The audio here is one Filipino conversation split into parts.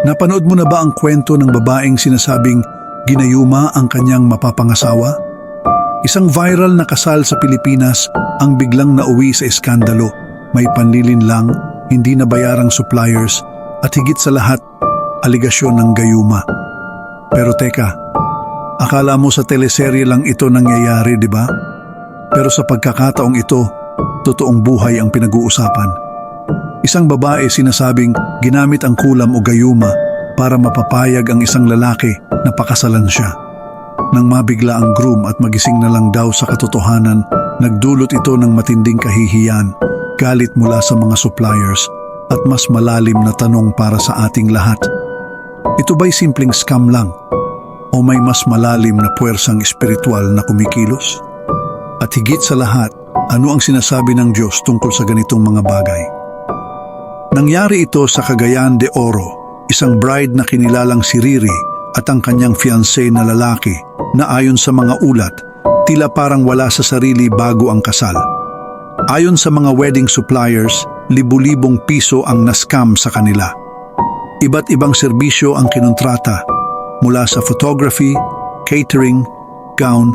Napanood mo na ba ang kwento ng babaeng sinasabing ginayuma ang kanyang mapapangasawa? Isang viral na kasal sa Pilipinas ang biglang nauwi sa eskandalo. May panlilin lang, hindi nabayarang suppliers at higit sa lahat, aligasyon ng gayuma. Pero teka, akala mo sa teleserye lang ito nangyayari, di ba? Pero sa pagkakataong ito, totoong buhay ang pinag-uusapan. Isang babae sinasabing ginamit ang kulam o gayuma para mapapayag ang isang lalaki na pakasalan siya. Nang mabigla ang groom at magising na lang daw sa katotohanan, nagdulot ito ng matinding kahihiyan, galit mula sa mga suppliers at mas malalim na tanong para sa ating lahat. Ito ba'y simpleng scam lang? O may mas malalim na puwersang espiritual na kumikilos? At higit sa lahat, ano ang sinasabi ng Diyos tungkol sa ganitong mga bagay? Nangyari ito sa Cagayan de Oro, isang bride na kinilalang si Riri at ang kanyang fiancé na lalaki na ayon sa mga ulat, tila parang wala sa sarili bago ang kasal. Ayon sa mga wedding suppliers, libu-libong piso ang naskam sa kanila. Iba't ibang serbisyo ang kinontrata mula sa photography, catering, gown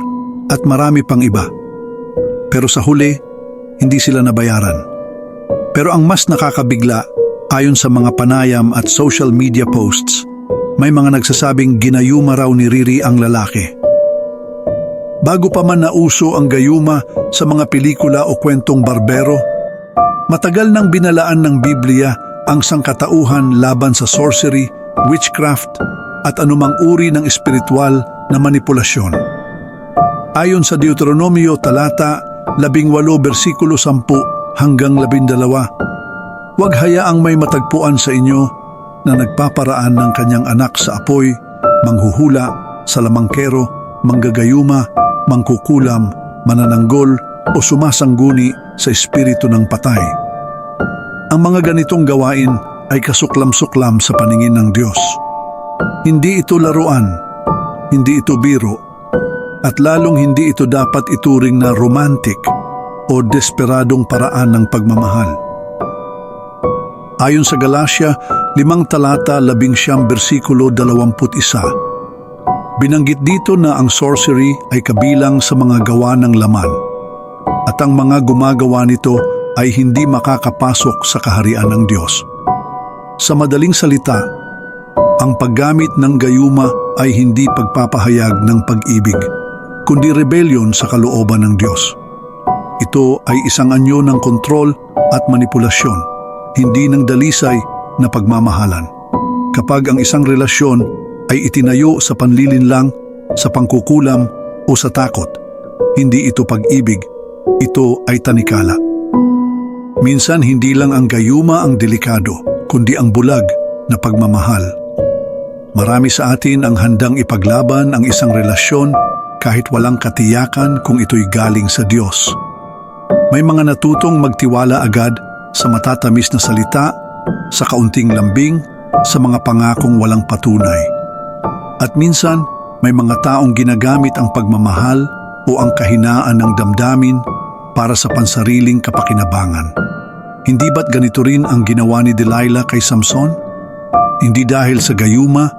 at marami pang iba. Pero sa huli, hindi sila nabayaran. Pero ang mas nakakabigla, ayon sa mga panayam at social media posts, may mga nagsasabing ginayuma raw ni Riri ang lalaki. Bago pa man nauso ang gayuma sa mga pelikula o kwentong barbero, matagal nang binalaan ng Biblia ang sangkatauhan laban sa sorcery, witchcraft at anumang uri ng espiritual na manipulasyon. Ayon sa Deuteronomio talata 18 bersikulo 10 hanggang 12, huwag hayaang may matagpuan sa inyo na nagpaparaan ng kanyang anak sa apoy, manghuhula, salamangkero, manggagayuma, mangkukulam, manananggol o sumasangguni sa espiritu ng patay. Ang mga ganitong gawain ay kasuklam-suklam sa paningin ng Diyos. Hindi ito laruan, hindi ito biro, at lalong hindi ito dapat ituring na romantic o desperadong paraan ng pagmamahal. Ayon sa Galacia, limang talata labing siyam bersikulo dalawamput isa, binanggit dito na ang sorcery ay kabilang sa mga gawa ng laman at ang mga gumagawa nito ay hindi makakapasok sa kaharian ng Diyos. Sa madaling salita, ang paggamit ng gayuma ay hindi pagpapahayag ng pag-ibig, kundi rebellion sa kalooban ng Diyos. Ito ay isang anyo ng kontrol at manipulasyon, hindi ng dalisay na pagmamahalan. Kapag ang isang relasyon ay itinayo sa panlilinlang, sa pangkukulam o sa takot, hindi ito pag-ibig, ito ay tanikala. Minsan hindi lang ang gayuma ang delikado, kundi ang bulag na pagmamahal. Marami sa atin ang handang ipaglaban ang isang relasyon kahit walang katiyakan kung ito'y galing sa Diyos. May mga natutong magtiwala agad sa matatamis na salita, sa kaunting lambing, sa mga pangakong walang patunay. At minsan, may mga taong ginagamit ang pagmamahal o ang kahinaan ng damdamin para sa pansariling kapakinabangan. Hindi ba't ganito rin ang ginawa ni Delilah kay Samson? Hindi dahil sa gayuma,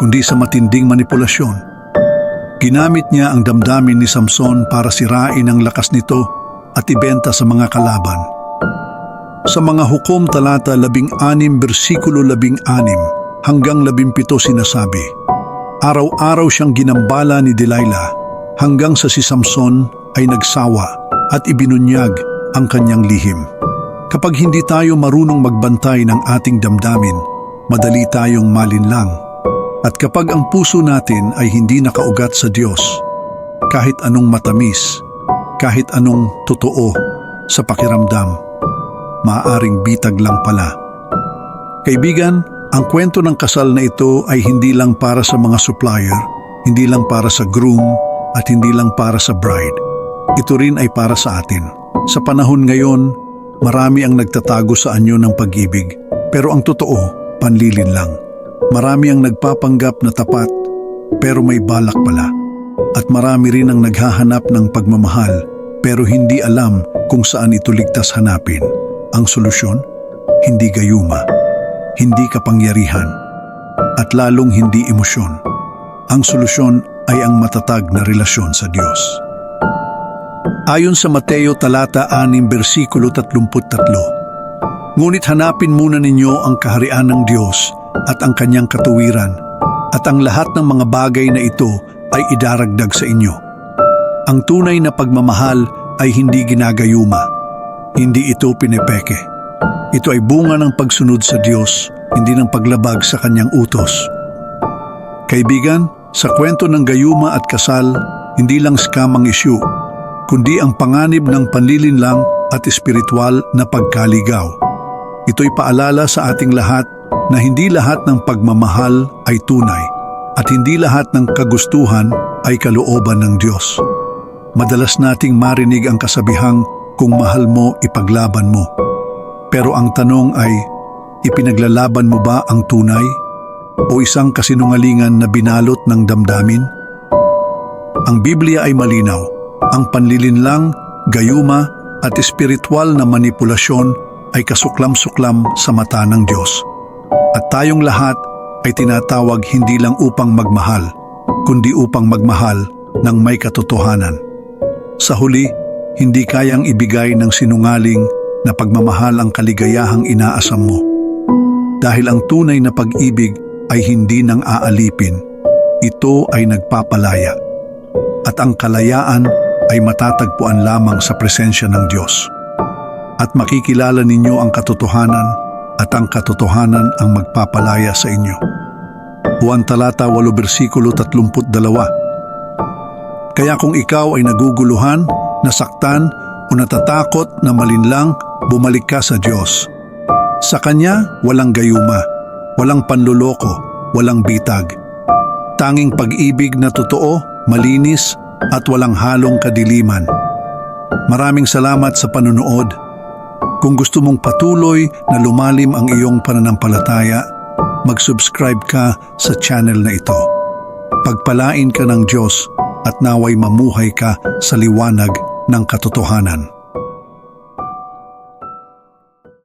kundi sa matinding manipulasyon. Ginamit niya ang damdamin ni Samson para sirain ang lakas nito at ibenta sa mga kalaban. Sa mga hukom talata 16 bersikulo 16 hanggang 17 sinasabi, Araw-araw siyang ginambala ni Delilah hanggang sa si Samson ay nagsawa at ibinunyag ang kanyang lihim. Kapag hindi tayo marunong magbantay ng ating damdamin, madali tayong malinlang. At kapag ang puso natin ay hindi nakaugat sa Diyos, kahit anong matamis, kahit anong totoo sa pakiramdam, maaaring bitag lang pala. Kaibigan, ang kwento ng kasal na ito ay hindi lang para sa mga supplier, hindi lang para sa groom, at hindi lang para sa bride. Ito rin ay para sa atin. Sa panahon ngayon, marami ang nagtatago sa anyo ng pag-ibig, pero ang totoo, panlilin lang. Marami ang nagpapanggap na tapat, pero may balak pala. At marami rin ang naghahanap ng pagmamahal, pero hindi alam kung saan ito ligtas hanapin. Ang solusyon? Hindi gayuma, hindi kapangyarihan, at lalong hindi emosyon. Ang solusyon ay ang matatag na relasyon sa Diyos. Ayon sa Mateo talata 6 bersikulo 33, Ngunit hanapin muna ninyo ang kaharian ng Diyos at ang kanyang katuwiran, at ang lahat ng mga bagay na ito ay idaragdag sa inyo. Ang tunay na pagmamahal ay hindi ginagayuma. Hindi ito pinepeke. Ito ay bunga ng pagsunod sa Diyos, hindi ng paglabag sa kanyang utos. Kaibigan, sa kwento ng gayuma at kasal, hindi lang scam ang issue, kundi ang panganib ng panlilinlang at espiritual na pagkaligaw. Ito'y paalala sa ating lahat na hindi lahat ng pagmamahal ay tunay at hindi lahat ng kagustuhan ay kalooban ng Diyos. Madalas nating marinig ang kasabihang kung mahal mo, ipaglaban mo. Pero ang tanong ay, ipinaglalaban mo ba ang tunay? O isang kasinungalingan na binalot ng damdamin? Ang Biblia ay malinaw. Ang panlilinlang, gayuma at espiritual na manipulasyon ay kasuklam-suklam sa mata ng Diyos. At tayong lahat ay tinatawag hindi lang upang magmahal, kundi upang magmahal ng may katotohanan. Sa huli, hindi kayang ibigay ng sinungaling na pagmamahal ang kaligayahang inaasam mo. Dahil ang tunay na pag-ibig ay hindi nang aalipin, ito ay nagpapalaya. At ang kalayaan ay matatagpuan lamang sa presensya ng Diyos. At makikilala ninyo ang katotohanan at ang katotohanan ang magpapalaya sa inyo. Juan talata 8 bersikulo 32 kaya kung ikaw ay naguguluhan, nasaktan o natatakot na malinlang, bumalik ka sa Diyos. Sa Kanya, walang gayuma, walang panluloko, walang bitag. Tanging pag-ibig na totoo, malinis at walang halong kadiliman. Maraming salamat sa panunood. Kung gusto mong patuloy na lumalim ang iyong pananampalataya, mag-subscribe ka sa channel na ito. Pagpalain ka ng Diyos at naway mamuhay ka sa liwanag ng katotohanan.